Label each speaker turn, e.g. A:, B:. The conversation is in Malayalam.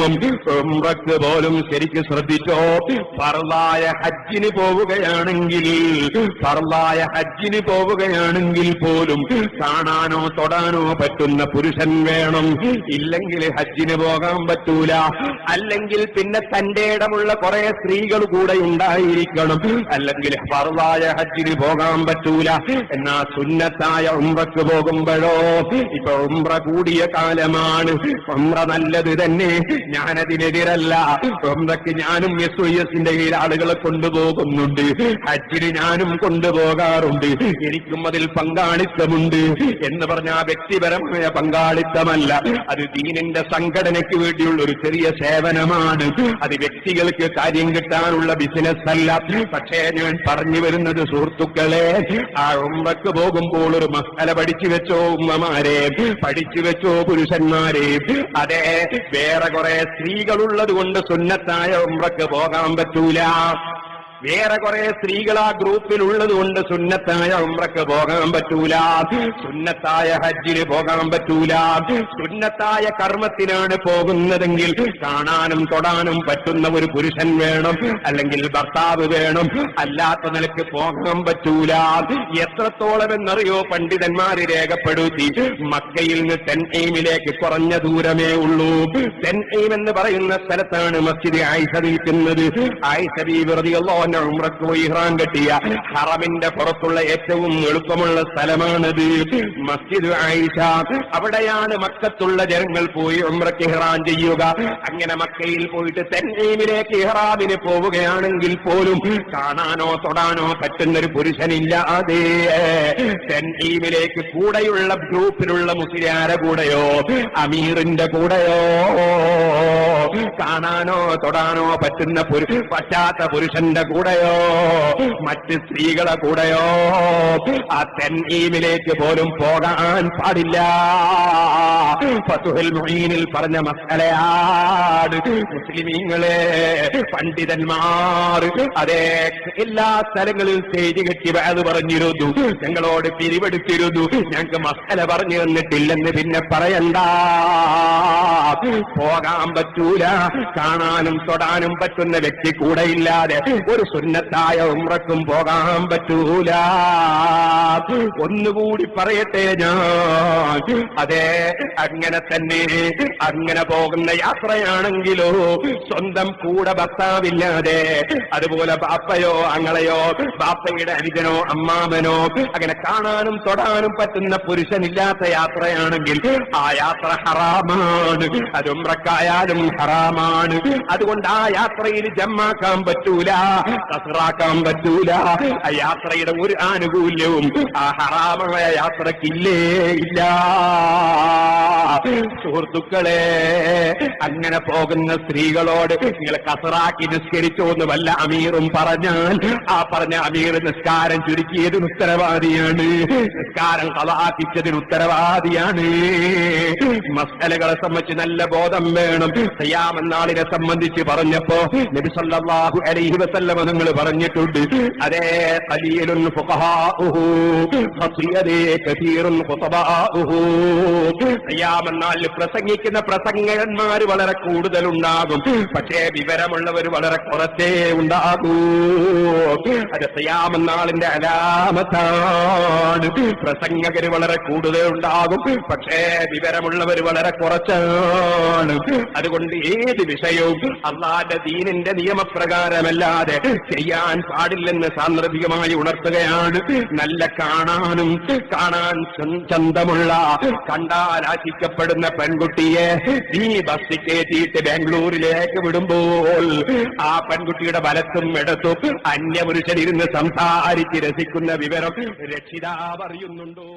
A: ഉംറക്ക് പോലും ശരിക്ക് ശ്രദ്ധിച്ചോ? പറലായ ഹജ്ജിന് പോവുകയാണെങ്കിൽ പറലായ ഹജ്ജിന് പോവുകയാണെങ്കിൽ പോലും കാണാനോ തൊടാനോ പറ്റുന്ന പുരുഷൻ വേണം. ഇല്ലെങ്കിൽ ഹജ്ജിന് പോകാൻ പറ്റൂല. അല്ലെങ്കിൽ പിന്നെ തന്റെ ഇടമുള്ള കുറെ സ്ത്രീകൾ കൂടെ ഉണ്ടായിരിക്കണം. അല്ലെങ്കിൽ പറലായ ഹജ്ജിന് പോകാൻ പറ്റൂല. എന്നാ സുന്നത്തായ ഉംറക്ക് പോകുമ്പോഴോ? ഇപ്പൊ ഉംറ കൂടിയ കാലമാണ്. ഉംറ നല്ലത് തന്നെ. ഞാനതിനെതിരല്ല. റംദക്ക് ഞാനും എസ് ഐ എസിന്റെ കീഴിൽ ആളുകളെ കൊണ്ടുപോകുന്നുണ്ട്. ഹജ്ജിന് ഞാനും കൊണ്ടുപോകാറുണ്ട്. എനിക്കും അതിൽ പങ്കാളിത്തമുണ്ട് എന്ന് പറഞ്ഞ ആ വ്യക്തിപരമായ പങ്കാളിത്തമല്ല. അത് ദീനിന്റെ സംഘടനയ്ക്ക് വേണ്ടിയുള്ള ഒരു ചെറിയ സേവനമാണ്. അത് വ്യക്തികൾക്ക് കാര്യം കിട്ടാനുള്ള ബിസിനസ് അല്ല. പക്ഷേ ഞാൻ പറഞ്ഞു വരുന്നത് സുഹൃത്തുക്കളെ ആ ഉമ്മക്ക് പോകുമ്പോൾ ഒരു മസാല പഠിച്ചു വെച്ചോ ഉമ്മമാരെ പഠിച്ചു വെച്ചോ പുരുഷന്മാരെ. അതെ വേറെ കുറെ സ്ത്രീകളുള്ളത് കൊണ്ട് സുന്നത്തായ ഉമ്രക്ക് പോകാൻ പറ്റൂല. വേറെ കുറെ സ്ത്രീകൾ ആ ഗ്രൂപ്പിൽ ഉള്ളത് കൊണ്ട് സുന്നത്തായ ഉമ്രക്ക് പോകാൻ പറ്റൂല. സുന്നത്തായ ഹജ്ജിന് പോകാൻ പറ്റൂല. സുന്നത്തായ കർമ്മത്തിനാണ് പോകുന്നതെങ്കിൽ കാണാനും തൊടാനും പറ്റുന്ന ഒരു പുരുഷൻ വേണം അല്ലെങ്കിൽ ഭർത്താവ് വേണം. അല്ലാത്ത നിലയ്ക്ക് പോകാൻ പറ്റൂല. എത്രത്തോളം എന്നറിയോ പണ്ഡിതന്മാര് രേഖപ്പെടുത്തി. മക്കയിൽ നിന്ന് തെൻഐമിലേക്ക് കുറഞ്ഞ ദൂരമേ ഉള്ളൂ. തെൻഐം എന്ന് പറയുന്ന സ്ഥലത്താണ് മസ്ജിദ് ആയിഷ നിൽക്കുന്നത് ആയിഷ വെറുതെ ഉമ്രക്ക് പോയി ഇഹ്റാൻ കെട്ടിയ ഹറമിന്റെ പുറത്തുള്ള ഏറ്റവും എളുപ്പമുള്ള സ്ഥലമാണത്. മസ്ജിദ് ആയിഷ. അവിടെയാണ് മക്കത്തുള്ള ജനങ്ങൾ പോയി ഉമ്രക്ക് ഇഹ്റാൻ ചെയ്യുക. അങ്ങനെ മക്കയിൽ പോയിട്ട് തെന്നീമിലേക്ക് ഇഹ്റാമിന് പോവുകയാണെങ്കിൽ പോലും കാണാനോ തൊടാനോ പറ്റുന്ന ഒരു പുരുഷനില്ലാതെ തെന്നീമിലേക്ക് കൂടെയുള്ള ഗ്രൂപ്പിലുള്ള മുസ്ലിയാരെ കൂടെയോ അമീറിന്റെ കൂടെയോ കാണാനോ തൊടാനോ പറ്റുന്ന പറ്റാത്ത പുരുഷന്റെ കൂടെയോ? മറ്റ് സ്ത്രീകളെ കൂടെയോ? ആ തെന്നീമിലേക്ക് പോലും പോകാൻ പാടില്ല. ഫതുഹുൽ മുഈനിൽ പറഞ്ഞ മസലയാണ് മുസ്ലിമീങ്ങളെ പണ്ഡിതന്മാർ അതേ എല്ലാ സ്ഥലങ്ങളിൽ സ്റ്റേജ് കെട്ടി അത് പറഞ്ഞിരുന്നു. ഞങ്ങളോട് പിരിവെടുത്തിരുന്നു. ഞങ്ങൾക്ക് മക്കളെ പറഞ്ഞു തന്നിട്ടില്ലെന്ന് പിന്നെ പറയണ്ട. പോകാൻ പറ്റൂല. കാണാനും തൊടാനും പറ്റുന്ന വ്യക്തി കൂടെ ഇല്ലാതെ ഒരു സുന്നത്തായ ഉമ്രക്കും പോകാൻ പറ്റൂല. ഒന്നുകൂടി പറയട്ടെ ഞാൻ. അതെ അങ്ങനെ തന്നെ അങ്ങനെ പോകുന്ന യാത്രയാണെങ്കിലോ സ്വന്തം കൂടെ ഭർത്താവില്ലാതെ അതുപോലെ ബാപ്പയോ അങ്ങളെയോ ബാപ്പയുടെ അനുജനോ അമ്മാമനോ അങ്ങനെ കാണാനും തൊടാനും പറ്റുന്ന പുരുഷനില്ലാത്ത യാത്രയാണെങ്കിൽ ആ യാത്ര ഹറാമാണ്. അത് ഉമ്രക്കായാലും ഹറാമാണ്. അതുകൊണ്ട് ആ യാത്രയിൽ ജമ്മാക്കാൻ പറ്റൂല. കസറാക്കാൻ പറ്റൂല. ആ യാത്രയുടെ ഒരു ആനുകൂല്യവും ആ ഹറാമായ യാത്രക്കില്ലേ ഇല്ല. സുഹൃത്തുക്കളെ അങ്ങനെ പോകുന്ന സ്ത്രീകളോട് നിങ്ങൾ കസറാക്കി നിസ്കരിച്ചു എന്ന് വല്ല അമീറും പറഞ്ഞാൽ ആ പറഞ്ഞ അമീർ നിസ്കാരം ചുരുക്കിയതിന് ഉത്തരവാദിയാണ്. നിസ്കാരം കളാക്കിച്ചതിന് ഉത്തരവാദിയാണ്. മസലകളെ സംബന്ധിച്ച് നല്ല ബോധം വേണം. സയ്യാമെന്നാളിനെ സംബന്ധിച്ച് പറഞ്ഞപ്പോ നബിസല്ലാഹു അലൈഹി വസല്ലമ നിങ്ങൾ പറഞ്ഞിട്ടുണ്ട്. അതേ ഫുഖഹാഉഹു സയ്യാമെന്നാളിൽ പ്രസംഗിക്കുന്ന പ്രസംഗകന്മാർ വളരെ കൂടുതലുണ്ടാകും. പക്ഷേ വിവരമുള്ളവർ വളരെ കുറച്ചേ ഉണ്ടാകൂ. അത് സയ്യാമെന്നാളിന്റെ അലാമത്താണ്. പ്രസംഗകർ വളരെ കൂടുതൽ ഉണ്ടാകും. പക്ഷേ വിവരമുള്ളവർ വളരെ കുറച്ചാണ്. അതുകൊണ്ട് ഏത് വിഷയവും അള്ളാന്റെ ദീനിന്റെ നിയമപ്രകാരമല്ലാതെ ചെയ്യാൻ പാടില്ലെന്ന് സാന്ദർഭികമായി ഉണർത്തുകയാണ്. നല്ല കാണാനും കാണാൻ ചന്തമുള്ള കണ്ടാൽ ആശിക്കപ്പെടുന്ന പെൺകുട്ടിയെ നീ ബസ് കയറ്റിയിട്ട് ബാംഗ്ലൂരിലേക്ക് വിടുമ്പോൾ ആ പെൺകുട്ടിയുടെ വലത്തും ഇടത്തും അന്യപുരുഷനിരുന്ന് സംസാരിച്ച് രസിക്കുന്ന വിവരം രക്ഷിതാവ് അറിയുന്നുണ്ടോ